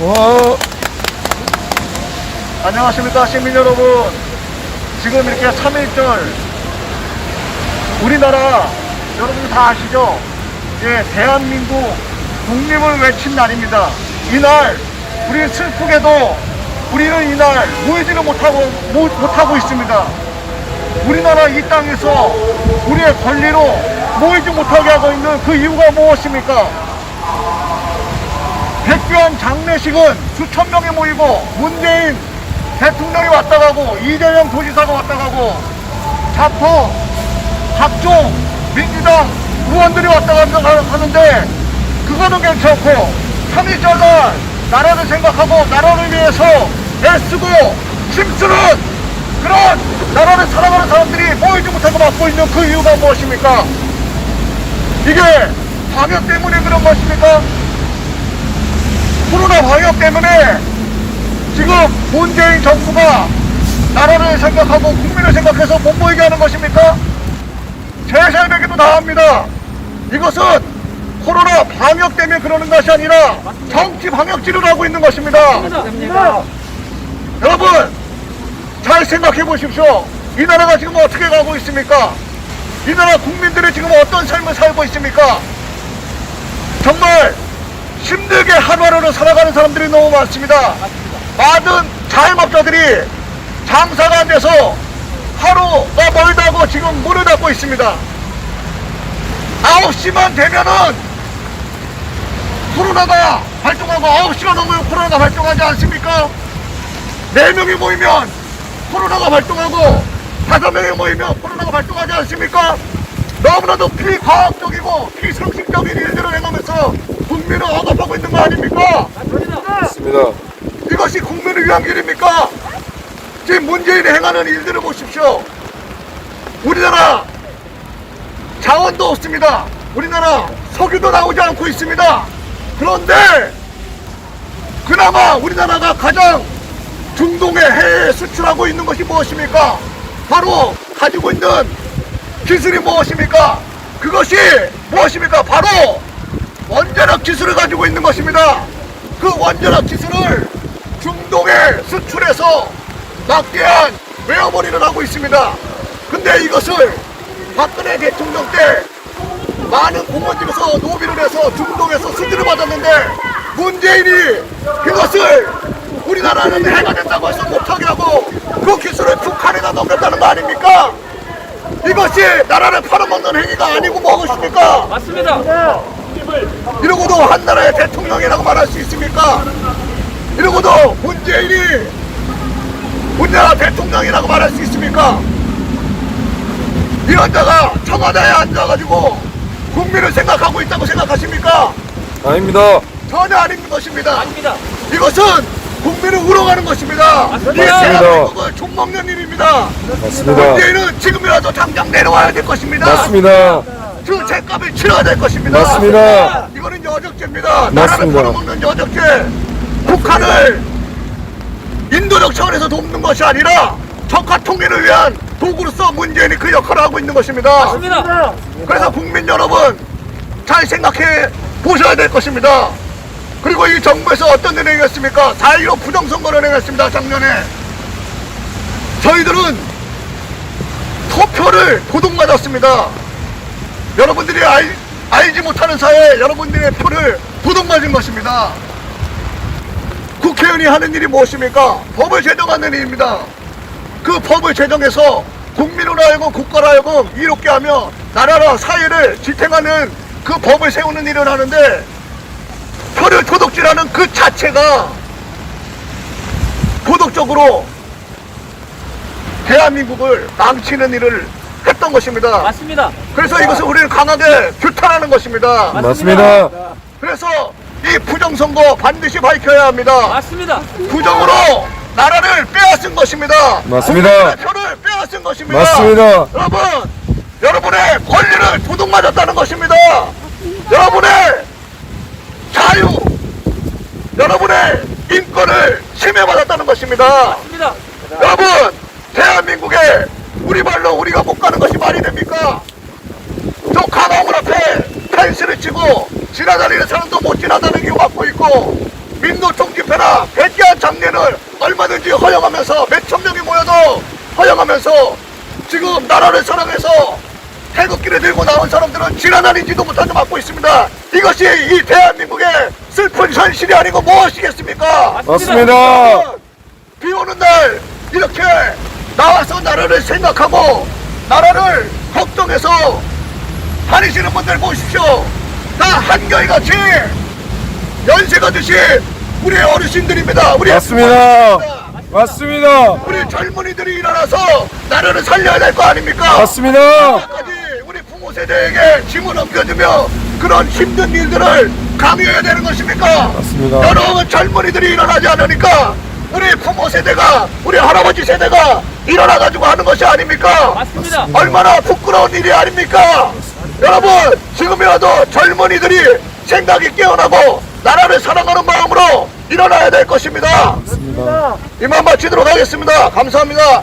와. 안녕하십니까 시민 여러분. 지금 이렇게 3.1절 우리나라 여러분 다 아시죠? 예, 대한민국 독립을 외친 날입니다. 이날 우리 슬프게도 우리는 이날 모이지를 못하고 못, 못하고 있습니다. 우리나라 이 땅에서 우리의 권리로 모이지 못하게 하고 있는 그 이유가 무엇입니까? 백교환 장례식은 수천 명이 모이고 문재인 대통령이 왔다 가고 이재명 도지사가 왔다 가고 자포 각종 민주당 의원들이 왔다 갔다 하는데 그거는 괜찮고 3.1절날 나라를 생각하고 나라를 위해서 애쓰고 힘쓰는 그런 나라를 사랑하는 사람들이 모이지 못하고 막고 있는 그 이유가 무엇입니까? 이게 방역 때문에 그런 것입니까? 코로나 방역 때문에 지금 문재인 정부가 나라를 생각하고 국민을 생각해서 못 모이게 하는 것입니까? 제살백에도 나옵니다. 이것은 코로나 방역 때문에 그러는 것이 아니라 정치 방역질을 하고 있는 것입니다. 여러분 잘 생각해 보십시오. 이 나라가 지금 어떻게 가고 있습니까? 이 나라 국민들이 지금 어떤 삶을 살고 있습니까? 정말 힘들게 하루하루를 살아가는 사람들이 너무 많습니다. 많은 자영업자들이 장사가 안 돼서 하루가 멀다고 지금 문을 닫고 있습니다. 9시만 되면은 코로나가 발동하고 9시가 넘으면 코로나가 발동하지 않습니까? 4명이 모이면 코로나가 발동하고 5명이 모이면 코로나가 발동하지 않습니까? 너무나도 비과학적이고 비상식적인 일들을 행하면서 국민을 억압하고 있는 거 아닙니까? 맞습니다. 이것이 국민을 위한 길입니까? 지금 문재인이 행하는 일들을 보십시오. 우리나라 자원도 없습니다. 우리나라 석유도 나오지 않고 있습니다. 그런데 그나마 우리나라가 가장 중동에 해외에 수출하고 있는 것이 무엇입니까? 바로 가지고 있는 기술이 무엇입니까? 그것이 무엇입니까? 바로 원자력 기술을 가지고 있는 것입니다. 그 원자력 기술을 중동에 수출해서 막대한 외어머리를 하고 있습니다. 근데 이것을 박근혜 대통령 때 많은 공무원들에서 노비를 해서 중동에서 수주를 받았는데 문재인이 그것을 우리나라는 해가 된다고 해서 못하게 하고 그 기술을 북한에다 넘겼다는 거 아닙니까? 이것이 나라를 팔아먹는 행위가 아니고 무엇입니까? 맞습니다. 이러고도 한 나라의 대통령이라고 말할 수 있습니까? 이러고도 문재인이 우리나라 대통령이라고 말할 수 있습니까? 이런 자가 청와대에 앉아가지고 국민을 생각하고 있다고 생각하십니까? 아닙니다. 전혀 아닌 것입니다. 아닙니다. 이것은 국민을 우롱하는 것입니다. 대한민국을 총먹는 일입니다. 맞습니다. 문재인은 지금이라도 당장 내려와야 될 것입니다. 맞습니다. 그 죄값을 치러야 될 것입니다. 맞습니다. 이거는 여적죄입니다. 나라를 맞습니다. 벌어먹는 여적죄. 북한을 인도적 차원에서 돕는 것이 아니라 적화 통일을 위한 도구로서 문재인이 그 역할을 하고 있는 것입니다. 맞습니다. 그래서 국민 여러분 잘 생각해 보셔야 될 것입니다. 그리고 이 정부에서 어떤 일을 행했습니까? 4.15 부정선거를 행했습니다. 작년에. 저희들은 투표를 도둑맞았습니다. 여러분들이 알, 알지 못하는 사이에 여러분들의 표를 도둑맞은 것입니다. 국회의원이 하는 일이 무엇입니까? 법을 제정하는 일입니다. 그 법을 제정해서 국민으로 하여금 국가로 하여금 이롭게 하며 나라와 사회를 지탱하는 그 법을 세우는 일을 하는데 표를 도둑질하는 그 자체가 도덕적으로 대한민국을 망치는 일을 했던 것입니다. 맞습니다. 그래서 이것을 우리는 강하게 규탄하는 것입니다. 맞습니다. 그래서 이 부정선거 반드시 밝혀야 합니다. 맞습니다. 부정으로 나라를 빼앗은 것입니다. 맞습니다. 표를 빼앗은 것입니다. 맞습니다. 여러분, 여러분의 권리를 도둑맞았다는 것입니다. 여러분의 자유, 여러분의 인권을 침해받았다는 것입니다. 맞습니다. 여러분, 대한민국에 우리 말로 우리가 못 가는 것이 말이 됩니까? 저 강화문 앞에 펜스를 치고 지나다니는 사람도 못 지나다니게 막고 있고 민노총 집회 이런 장례를 얼마든지 허용하면서 몇천 명이 모여도 허용하면서 지금 나라를 사랑해서 태극기를 들고 나온 사람들은 지난날인지도 못하게 맞고 있습니다. 이것이 이 대한민국의 슬픈 현실이 아니고 무엇이겠습니까? 맞습니다. 비 오는 날 이렇게 나와서 나라를 생각하고 나라를 걱정해서 다니시는 분들 보십시오. 다 한결 같이 연세가 드신 우리 어르신들입니다. 우리 맞습니다. 맞습니다. 우리 젊은이들이 일어나서 나라를 살려야 될 거 아닙니까? 맞습니다. 까지 우리 부모 세대에게 짐을 넘겨주며 그런 힘든 일들을 강요해야 되는 것입니까? 맞습니다. 여러분 젊은이들이 일어나지 않으니까 우리 부모 세대가 우리 할아버지 세대가 일어나가지고 하는 것이 아닙니까? 맞습니다. 얼마나 부끄러운 일이 아닙니까? 여러분 지금이라도 젊은이들이 생각이 깨어나고 나라를 사랑하는 마음으로 일어나야 될 것입니다. 맞습니다. 이만 마치도록 하겠습니다. 감사합니다.